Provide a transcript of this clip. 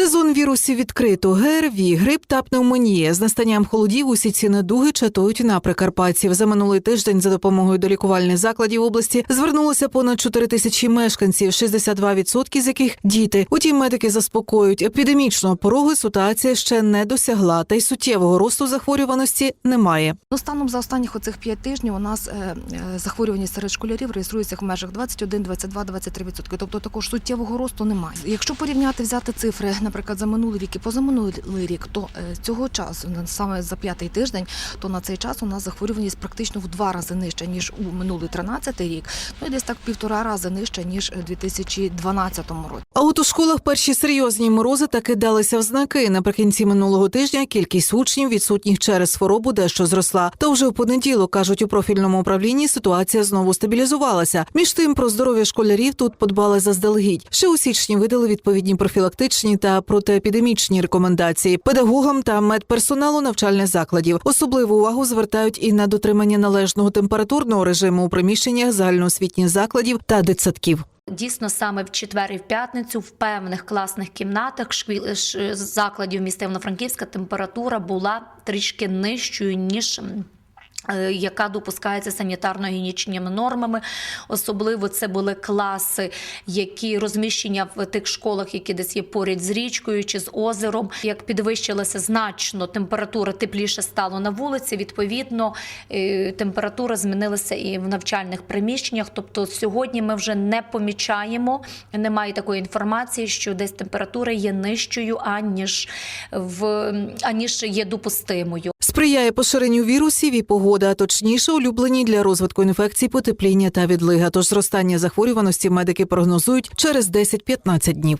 Сезон вірусів відкрито. ГРВІ, грип та пневмонія. З настанням холодів усі ці недуги чатують на прикарпатців. За минулий тиждень за допомогою до лікувальних закладів області звернулося понад 4 тисячі мешканців, 62% з яких діти. Утім, медики заспокоюють, епідемічного порогу ситуація ще не досягла, та й суттєвого росту захворюваності немає. Ну, станом за останніх оцих п'ять тижнів у нас е, е, захворюваність серед школярів реєструється в межах 21, 22, 23 відсотки. Тобто також суттєвого росту немає. Якщо порівняти взяти цифри, наприклад, за минулий рік і позаминулий рік, то е, цього часу саме за п'ятий тиждень, то на цей час у нас захворюваність практично в два рази нижча ніж у минулий 13 рік. Ну і десь так півтора рази нижча ніж у 2012 році. А от у школах перші серйозні морози таки далися в знаки. Наприкінці минулого тижня кількість учнів, відсутніх через хворобу, дещо зросла. Та вже в понеділок кажуть у профільному управлінні, ситуація знову стабілізувалася. Між тим, про здоров'я школярів тут подбали заздалегідь. Ще у січні видали відповідні профілактичні та протиепідемічні рекомендації педагогам та медперсоналу навчальних закладів. Особливу увагу звертають і на дотримання належного температурного режиму у приміщеннях загальноосвітніх закладів та дитсадків. Дійсно, саме в четвер і в п'ятницю в певних класних кімнатах шкіл закладів міста Івано-Франківська температура була трішки нижчою ніж. Е, Яка допускається санітарно-гігієнічними нормами, особливо це були класи, які розміщення в тих школах, які десь є поряд з річкою чи з озером. Як підвищилася значно температура, тепліше стало на вулиці. Відповідно, е, температура змінилася і в навчальних приміщеннях. Тобто, сьогодні ми вже не помічаємо, немає такої інформації, що десь температура є нижчою, аніж в аніж є допустимою. Сприяє поширенню вірусів і погода, а точніше, улюблені для розвитку інфекцій потепління та відлига. Тож зростання захворюваності медики прогнозують через 10-15 днів.